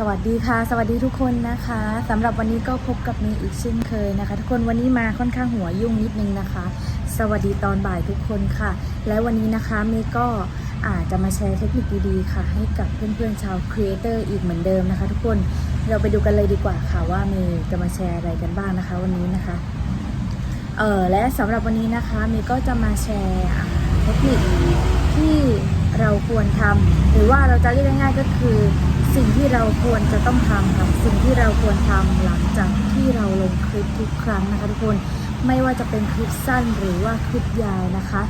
สวัสดีค่ะ สวัสดีทุกคนนะคะสำหรับวันนี้ก็พบกับเมย์อีกเช่นเคยนะคะ ทุกคนวันนี้มาค่อนข้างหัวยุ่งนิดนึงนะคะ สวัสดีตอนบ่ายทุกคนค่ะ และวันนี้นะคะเมย์ก็อาจจะมาแชร์เทคนิคดีๆค่ะ ให้กับเพื่อนๆชาวครีเอเตอร์อีกเหมือนเดิมนะคะ ทุกคนเราไปดูกันเลยดีกว่าค่ะว่าเมย์จะมาแชร์อะไรกันบ้างนะคะ วันนี้นะคะเออและสำหรับวันนี้นะคะเมย์ก็จะมาแชร์เทคนิคที่เราควรทำหรือว่าเราจะเรียกง่ายๆก็คือ สิ่งที่เราควรจะต้องทำค่ะสิ่งที่เราควรทำหลังจากที่เราลงคลิปทุกครั้งนะคะทุกคนไม่ว่าจะเป็นคลิปสั้นหรือว่าคลิปยาวนะคะ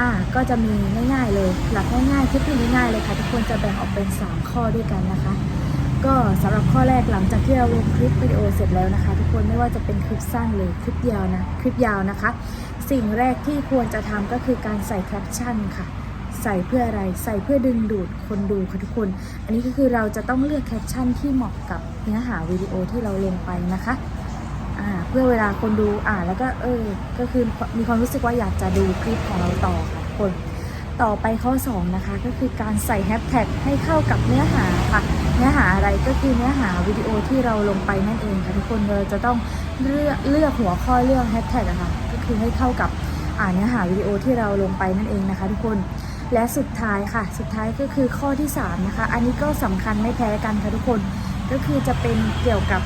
อ่าก็จะมีง่ายๆเลยหลักง่ายๆเทคนิคง่ายๆเลยค่ะทุกคนจะแบ่งออกเป็น 3 ข้อด้วยกันนะคะ ก็สำหรับข้อแรกหลังจากที่เราลงคลิปวิดีโอเสร็จแล้วนะคะ ทุกคนไม่ว่าจะเป็นคลิปสั้นหรือคลิปยาวนะคลิปยาวนะคะ สิ่งแรกที่ควรจะทำก็คือการใส่แคปชั่นค่ะ ใส่เพื่ออะไร ใส่เพื่อดึงดูดคนดูค่ะทุกคน อันนี้ก็คือเราจะต้องเลือกแคปชั่นที่เหมาะกับเนื้อหาวิดีโอที่เราลงไปนะคะอ่าเพื่อเวลาคนดูอ่านแล้วก็เออ ก็คือมีความรู้สึกว่าอยากจะดูคลิปของเราต่อค่ะทุกคนต่อไปข้อ 2 นะคะ ก็คือการใส่แฮชแท็กให้เข้ากับเนื้อหาค่ะ เนื้อหาอะไรก็คือเนื้อหาวิดีโอที่เราลงไปนั่นเองค่ะทุกคนเราจะต้องเลือกเลือกหัวข้อเรื่องแฮชแท็กอะค่ะก็คือให้เข้ากับอ่าเนื้อหาวิดีโอที่เราลงไปนั่นเองนะคะ ทุกคน และสุดท้ายค่ะ สุดท้ายก็คือข้อที่ 3 นะคะ อันนี้ก็สำคัญไม่แพ้กันค่ะทุกคน ก็คือจะเป็นเกี่ยวกับ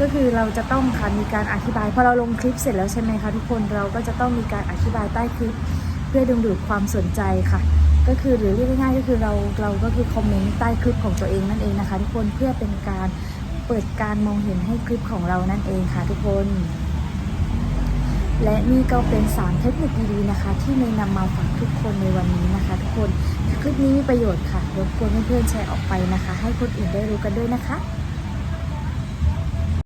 ก็คือเราจะต้องค่ะมีการอธิบายพอเราลงคลิปเสร็จแล้วใช่ไหมคะทุกคนเราก็จะต้องมีการอธิบายใต้คลิป เพื่อดึงดูดความสนใจค่ะ ก็คือหรือเรียกง่ายๆก็คือเราเราก็คือคอมเมนต์ใต้คลิปของตัวเองนั่นเองนะคะ ทุกคนเพื่อเป็นการเปิดการมองเห็นให้คลิปของเรานั่นเองค่ะ ทุกคน และนี่ก็เป็น 3 เทคนิคดีๆนะคะ ที่เมย์นำมาฝากทุกคนในวันนี้นะคะ ทุกคนถ้าคลิปนี้มีประโยชน์ค่ะรบกวนเพื่อนๆแชร์ออกไปนะคะ ให้คนอื่นได้รู้กันด้วยนะคะ